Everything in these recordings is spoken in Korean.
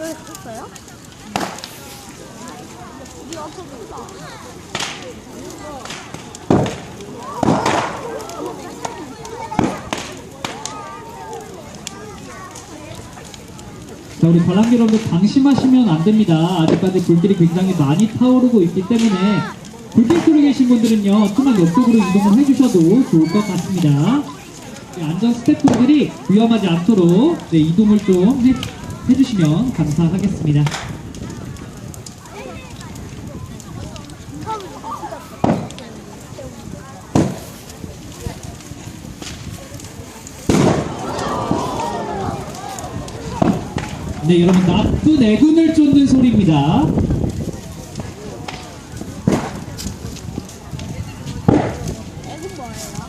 왜 썼어요? 우리 앞에. 자, 우리 관람객 여러분들 방심하시면 안 됩니다. 아직까지 불길이 굉장히 많이 타오르고 있기 때문에 불길 속에 계신 분들은요, 좀만 옆쪽으로 이동을 해주셔도 좋을 것 같습니다. 네, 안전 스태프분들이 위험하지 않도록 네, 이동을 좀 해, 해주시면 감사하겠습니다. 네, 여러분, 나쁜 내군을 쫓는 소리입니다. 애국 뭐예요?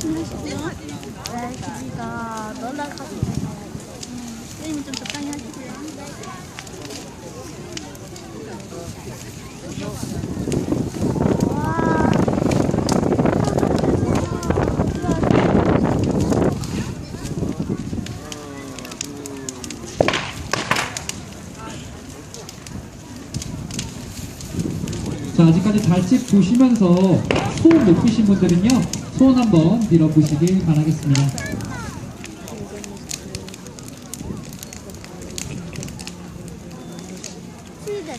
친구들 열심히 하시고요 네, 기지가 놀라가지고 음, 게임은 좀 적당히 하시고요 와. 자, 아직까지 달집 보시면서 소원 높으신 분들은요, 소원 한번 빌어보시길 바라겠습니다. 시대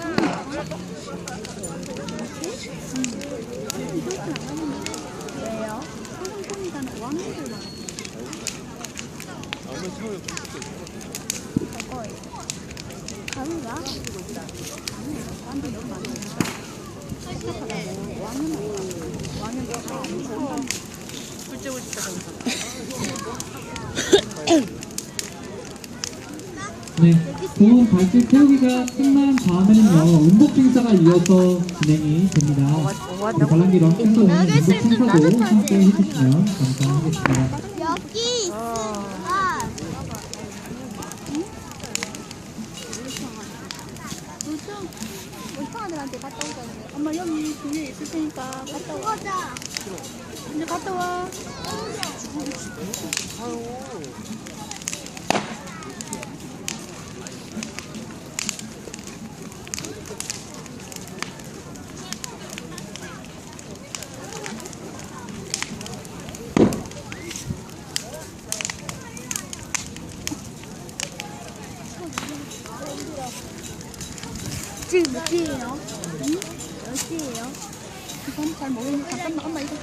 들었어요. 어디? 음. 너도 나가. 안 나가. 17날? 왜요? 왜요? 소상공인단 5학년들 저거예요. 가루가? 완전 너무 많으니까. 시작하다고 5학년 5학년 들어가 엄청 네, 보험 발길 태우기가 끝난 다음에는요, 운복 행사가 이어서 진행이 됩니다. 우리 여러분께서 오늘 운복 행사도 함께 해주시면 감사하겠습니다. 여기 갔다 오자는데 엄마 여기 뒤에 있을 테니까 갔다 와 이제 갔다 와 지금 몇 시예요? 응? 몇 시예요? 그건 잘 모르겠는데 잠깐만 엄마 이거